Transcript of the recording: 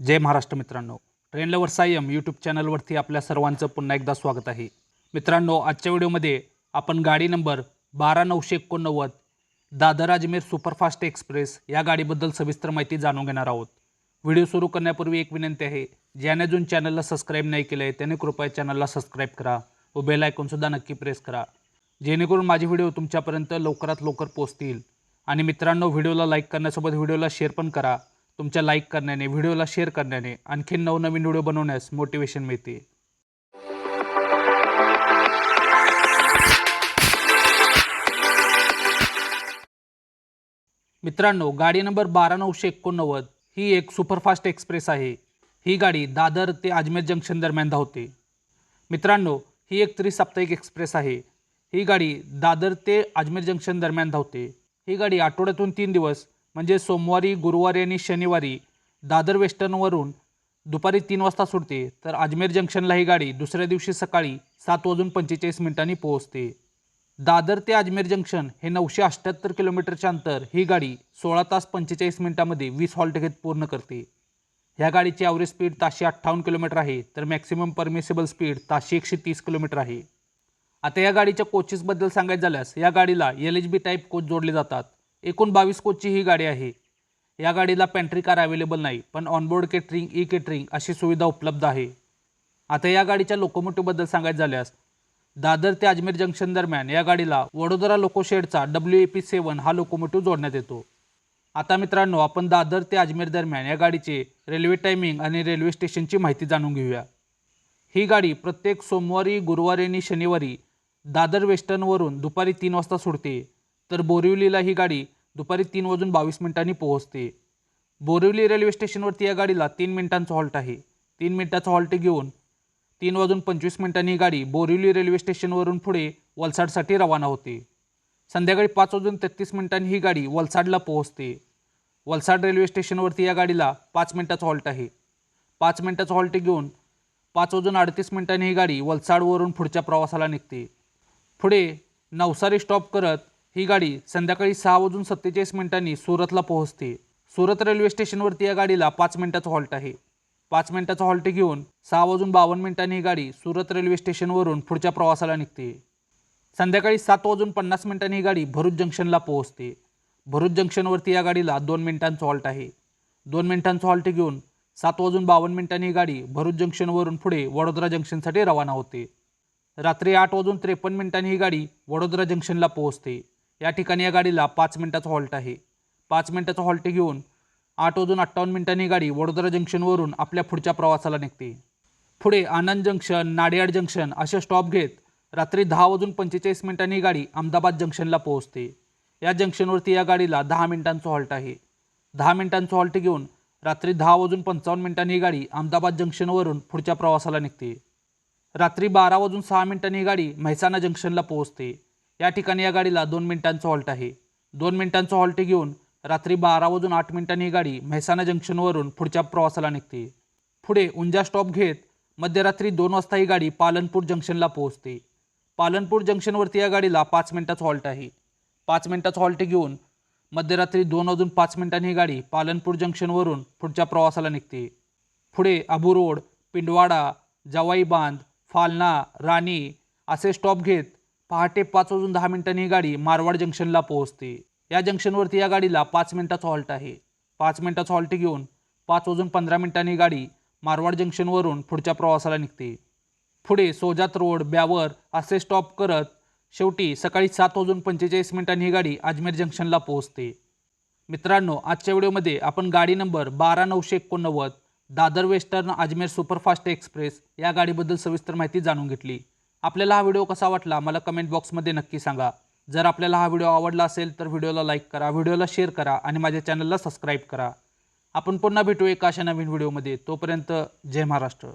जय महाराष्ट्र मित्रांनो. Train lover Sayam YouTube चॅनलवरती आपल्या सर्वांचं पुन्हा एकदा स्वागत आहे. मित्रांनो आजच्या व्हिडिओमध्ये आपण गाडी नंबर बारा नऊशे एकोणनव्वद दादर अजमेर सुपरफास्ट एक्सप्रेस या गाडीबद्दल सविस्तर माहिती जाणून घेणार आहोत. व्हिडिओ सुरू करण्यापूर्वी एक विनंती आहे ज्याने अजून चॅनलला सबस्क्राईब नाही केलं आहे त्याने कृपया चॅनलला सबस्क्राईब करा व बेल आयकॉनसुद्धा नक्की प्रेस करा. जेणेकरून माझे व्हिडिओ तुमच्यापर्यंत लवकरात लवकर पोहोचतील. आणि मित्रांनो व्हिडिओला लाईक करण्यासोबत व्हिडिओला शेअर पण करा. तुमच्या लाईक करण्याने व्हिडिओला शेअर करण्याने आणखीन नवनवीन व्हिडिओ बनवण्यास मोटिवेशन मिळते. मित्रांनो गाडी नंबर बारा नऊशे एकोणनव्वद ही एक सुपरफास्ट एक्सप्रेस आहे. ही गाडी दादर ते अजमेर जंक्शन दरम्यान धावते. मित्रांनो ही एक त्रिसाप्ताहिक एक्सप्रेस आहे. ही गाडी दादर ते अजमेर जंक्शन दरम्यान धावते. ही गाडी आठवड्यातून तीन दिवस म्हणजे सोमवारी गुरुवारी आणि शनिवारी दादर वेस्टर्नवरून दुपारी तीन वाजता सुटते. तर अजमेर जंक्शनला ही गाडी दुसऱ्या दिवशी सकाळी सात वाजून पंचेचाळीस मिनिटांनी पोहोचते. दादर ते अजमेर जंक्शन हे नऊशे अठ्ठ्याहत्तर किलोमीटरचे अंतर. ही गाडी सोळा तास पंचेचाळीस मिनिटांमध्ये वीस हॉल्ट घेत पूर्ण करते. ह्या गाडीची ॲव्हरेज स्पीड ताशे अठ्ठावन्न किलोमीटर आहे तर मॅक्सिमम परमिसेबल स्पीड ताशे एकशे तीस किलोमीटर आहे. आता या गाडीच्या कोचेसबद्दल सांगायचं झाल्यास या गाडीला L H B type coach जोडले जातात. एकूण बावीस कोचची ही गाडी आहे. या गाडीला पॅन्ट्री कार अवेलेबल नाही पण ऑनबोर्ड केटरिंग ई केटरिंग अशी सुविधा उपलब्ध आहे. आता या गाडीच्या लोकोमोटिव्हबद्दल सांगायचं झाल्यास दादर ते अजमेर जंक्शन दरम्यान या गाडीला वडोदरा लोकोशेडचा डब्ल्यू ए पी सेवन हा लोकोमोटिव्ह जोडण्यात येतो. आता मित्रांनो आपण दादर ते अजमेर दरम्यान या गाडीचे रेल्वे टायमिंग आणि रेल्वे स्टेशनची माहिती जाणून घेऊया. ही गाडी प्रत्येक सोमवारी गुरुवारी आणि शनिवारी दादर वेस्टर्नवरून दुपारी तीन वाजता सुटते. तर बोरिवलीला ही गाडी दुपारी तीन वाजून बावीस मिनिटांनी पोहोचते. बोरिवली रेल्वे स्टेशनवरती या गाडीला तीन मिनिटांचा हॉल्ट आहे. तीन मिनिटाचा हॉल्ट घेऊन तीन वाजून पंचवीस मिनिटांनी ही गाडी बोरिवली रेल्वे स्टेशनवरून पुढे वलसाडसाठी रवाना होते. संध्याकाळी पाच वाजून तेहतीस मिनिटांनी ही गाडी वलसाडला पोहोचते. वलसाड रेल्वे स्टेशनवरती या गाडीला पाच मिनिटाचा हॉल्ट आहे. पाच मिनिटाचा हॉल्ट घेऊन पाच वाजून अडतीस मिनिटांनी ही गाडी वलसाडवरून पुढच्या प्रवासाला निघते. पुढे नवसारी स्टॉप करत ही गाडी संध्याकाळी सहा वाजून सत्तेचाळीस मिनिटांनी सुरतला पोहोचते. सुरत रेल्वे स्टेशनवरती या गाडीला पाच मिनिटाचा हॉल्ट आहे. पाच मिनिटाचा हॉल्ट घेऊन सहा वाजून बावन्न मिनिटांनी ही गाडी सुरत रेल्वे स्टेशनवरून पुढच्या प्रवासाला निघते. संध्याकाळी सात वाजून पन्नास मिनिटांनी ही गाडी भरूच जंक्शनला पोहोचते. भरूच जंक्शनवरती या गाडीला दोन मिनिटांचा हॉल्ट आहे. दोन मिनिटांचा हॉल्ट घेऊन सात वाजून बावन्न मिनिटांनी ही गाडी भरूच जंक्शनवरून पुढे वडोदरा जंक्शनसाठी रवाना होते. रात्री आठ वाजून त्रेपन्न मिनिटांनी ही गाडी वडोदरा जंक्शनला पोहोचते. या ठिकाणी या गाडीला पाच मिनिटाचा हॉल्ट आहे. पाच मिनिटाचा हॉल्ट घेऊन आठ वाजून अठ्ठावन्न मिनिटांनी गाडी वडोदरा जंक्शनवरून आपल्या पुढच्या प्रवासाला निघते. पुढे आनंद जंक्शन नाडियाड जंक्शन असे स्टॉप घेत रात्री दहा वाजून पंचेचाळीस मिनिटांनी गाडी अहमदाबाद जंक्शनला पोहोचते. या जंक्शनवरती या गाडीला दहा मिनटांचं हॉल्ट आहे. दहा मिनटांचं हॉल्ट घेऊन रात्री दहा वाजून पंचावन्न मिनिटांनी ही गाडी अहमदाबाद जंक्शनवरून पुढच्या प्रवासाला निघते. रात्री बारा वाजून सहा मिनिटांनी ही गाडी म्हैसाणा जंक्शनला पोहोचते. या ठिकाणी या गाडीला दोन मिनिटांचा हॉल्ट आहे. दोन मिनिटांचा हॉल्ट घेऊन रात्री बारा वाजून आठ मिनिटांनी ही गाडी मेहसाणा जंक्शनवरून पुढच्या प्रवासाला निघते. पुढे उंजा स्टॉप घेत मध्यरात्री दोन वाजता ही गाडी पालनपूर जंक्शनला पोहोचते. पालनपूर जंक्शनवरती या गाडीला पाच मिनिटाचा हॉल्ट आहे. पाच मिनिटाचा हॉल्ट घेऊन मध्यरात्री दोन वाजून पाच मिनिटांनी ही गाडी पालनपूर जंक्शनवरून पुढच्या प्रवासाला निघते. पुढे अबू रोड पिंडवाडा जवाई बांध फालना राणी असे स्टॉप घेत पहाटे पाच वाजून दहा मिनिटांनी ही गाडी मारवाड जंक्शनला पोहोचते. या जंक्शनवरती या गाडीला पाच मिनिटाचा हॉल्ट आहे. पाच मिनिटाचा हॉल्ट घेऊन पाच वाजून पंधरा मिनिटांनी गाडी मारवाड जंक्शनवरून पुढच्या प्रवासाला निघते. पुढे सोजात रोड ब्यावर असे स्टॉप करत शेवटी सकाळी सात वाजून पंचेचाळीस मिनिटांनी ही गाडी अजमेर जंक्शनला पोहोचते. मित्रांनो आजच्या व्हिडिओमध्ये आपण गाडी नंबर बारा नऊशे एकोणनव्वद Dadar western Ajmer superfast express या गाडीबद्दल सविस्तर माहिती जाणून घेतली. आपल्याला हा व्हिडिओ कसा वाटला मला कमेंट बॉक्समध्ये नक्की सांगा. जर आपल्याला हा व्हिडिओ आवडला असेल तर व्हिडिओला लाईक करा व्हिडिओला शेअर करा आणि माझ्या चॅनलला सबस्क्राईब करा. आपण पुन्हा भेटू एका अशा नवीन व्हिडिओमध्ये तोपर्यंत जय महाराष्ट्र.